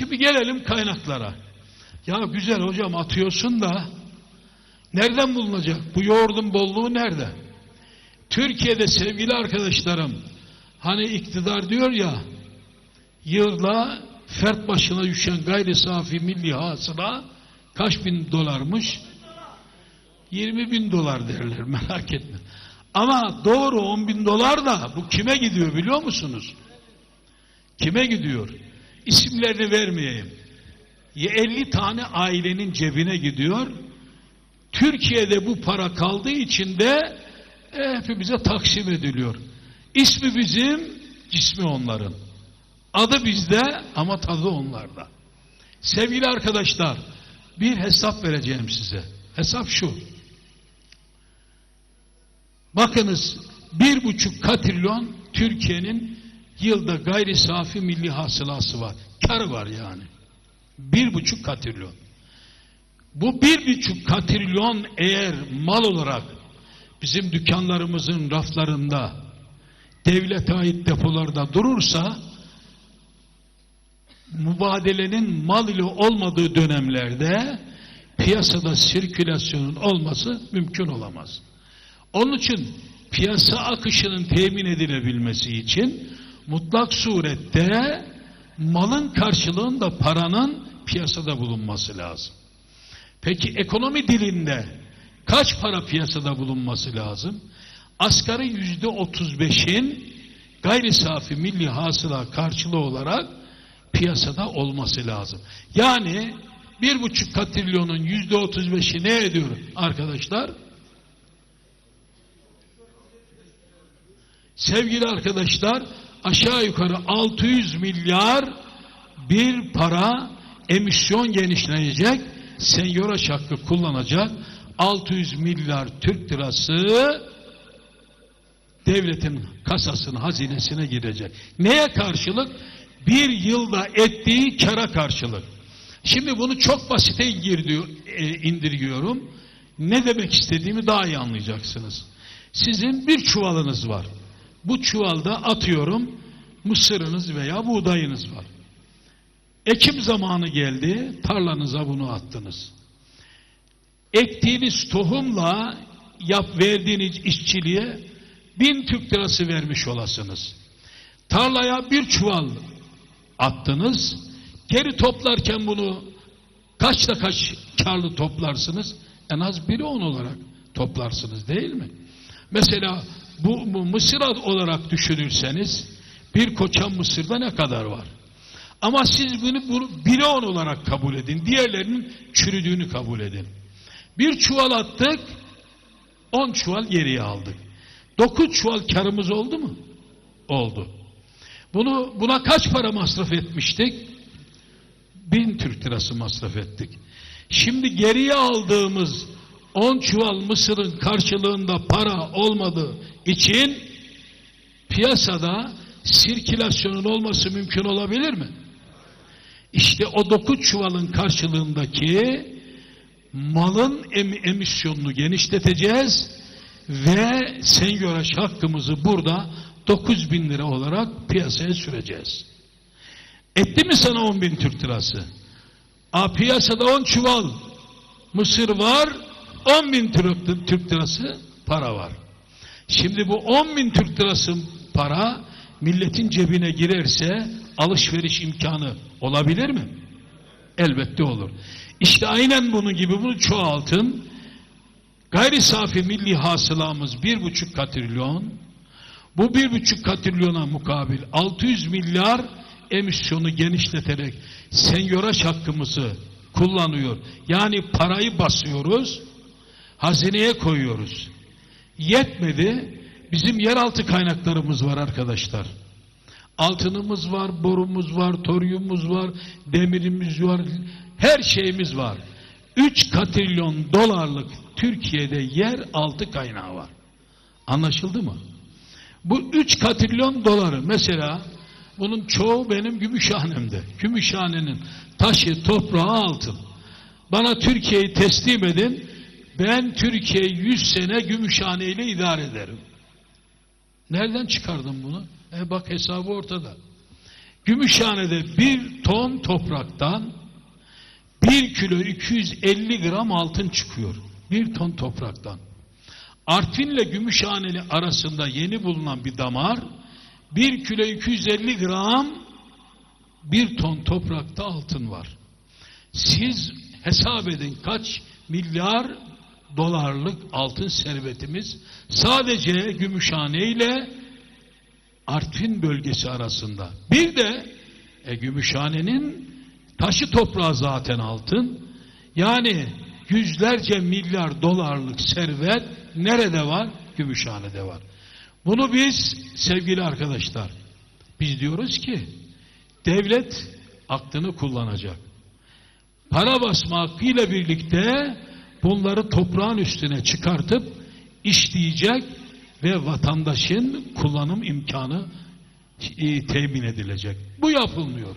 Şimdi gelelim kaynaklara. Ya güzel hocam atıyorsun da nereden bulunacak? Bu yoğurdun bolluğu nerede? Türkiye'de sevgili arkadaşlarım hani iktidar diyor ya yılda fert başına düşen gayri safi milli hasıla kaç bin dolarmış? 20 bin dolar derler merak etme. Ama doğru 10 bin dolar da bu kime gidiyor biliyor musunuz? Kime gidiyor? İsimlerini vermeyeyim. 50 tane ailenin cebine gidiyor. Türkiye'de bu para kaldığı için de e, hepimize taksim ediliyor. İsmi bizim, cismi onların. Adı bizde ama tadı onlarda. Sevgili arkadaşlar, bir hesap vereceğim size. Hesap şu. Bakınız, bir buçuk katrilyon Türkiye'nin yılda gayri safi milli hasılası var. Kar var yani. Bir buçuk katrilyon. Bu bir buçuk katrilyon eğer mal olarak bizim dükkanlarımızın raflarında devlete ait depolarda durursa mübadelenin mal ile olmadığı dönemlerde piyasada sirkülasyonun olması mümkün olamaz. Onun için piyasa akışının temin edilebilmesi için mutlak surette malın karşılığında paranın piyasada bulunması lazım. Peki ekonomi dilinde kaç para piyasada bulunması lazım? Asgari yüzde otuz beşin gayri safi milli hasıla karşılığı olarak piyasada olması lazım. Yani bir buçuk katrilyonun yüzde otuz beşi ne ediyor arkadaşlar? Sevgili arkadaşlar aşağı yukarı 600 milyar bir para emisyon genişleyecek senyora hakkı kullanacak 600 milyar Türk lirası devletin kasasına, hazinesine girecek. Neye karşılık? Bir yılda ettiği kara karşılık. Şimdi bunu çok basite e, indirgiyorum. Ne demek istediğimi daha iyi anlayacaksınız. Sizin bir çuvalınız var. Bu çuvalda atıyorum mısırınız veya buğdayınız var. Ekim zamanı geldi, tarlanıza bunu attınız. Ektiğiniz tohumla yap verdiğiniz işçiliğe bin Türk lirası vermiş olasınız. Tarlaya bir çuval attınız. Geri toplarken bunu kaçta kaç karlı toplarsınız? En az biri on olarak toplarsınız değil mi? Mesela bu, bu mısır olarak düşünürseniz bir koçan mısırda ne kadar var? Ama siz bunu, bire on olarak kabul edin. Diğerlerinin çürüdüğünü kabul edin. Bir çuval attık, on çuval geriye aldık. Dokuz çuval karımız oldu mu? Oldu. Bunu buna kaç para masraf etmiştik? Bin Türk lirası masraf ettik. Şimdi geriye aldığımız on çuval mısırın karşılığında para olmadığı için piyasada sirkülasyonun olması mümkün olabilir mi? İşte o dokuz çuvalın karşılığındaki malın em emisyonunu genişleteceğiz ve senyöraj hakkımızı burada 9 bin lira olarak piyasaya süreceğiz. Etti mi sana 10 bin Türk lirası? A piyasada 10 çuval mısır var, 10 bin Türk lirası para var. Şimdi bu 10 bin Türk lirası para milletin cebine girerse alışveriş imkanı olabilir mi? Elbette olur. İşte aynen bunun gibi bunu çoğaltın. Gayri safi milli hasılamız bir buçuk katrilyon. Bu bir buçuk katrilyona mukabil 600 milyar emisyonu genişleterek senyoraj hakkımızı kullanıyor. Yani parayı basıyoruz, hazineye koyuyoruz. Yetmedi, bizim yeraltı kaynaklarımız var arkadaşlar. Altınımız var, borumuz var, toryumuz var, demirimiz var, her şeyimiz var. 3 katrilyon dolarlık Türkiye'de yer altı kaynağı var. Anlaşıldı mı? Bu 3 katrilyon doları mesela bunun çoğu benim Gümüşhanem'de. Gümüşhane'nin taşı, toprağı altın. Bana Türkiye'yi teslim edin. Ben Türkiye 100 sene Gümüşhane ile idare ederim. Nereden çıkardım bunu? E bak hesabı ortada. Gümüşhane'de bir ton topraktan bir kilo 250 gram altın çıkıyor. Bir ton topraktan. Artvin'le Gümüşhaneli arasında yeni bulunan bir damar bir kilo 250 gram bir ton toprakta altın var. Siz hesap edin kaç milyar dolarlık altın servetimiz sadece Gümüşhane ile Artvin bölgesi arasında. Bir de e, Gümüşhane'nin taşı toprağı zaten altın. Yani yüzlerce milyar dolarlık servet nerede var? Gümüşhane'de var. Bunu biz sevgili arkadaşlar biz diyoruz ki devlet aklını kullanacak. Para basma hakkıyla birlikte bunları toprağın üstüne çıkartıp işleyecek ve vatandaşın kullanım imkanı e, temin edilecek. Bu yapılmıyor.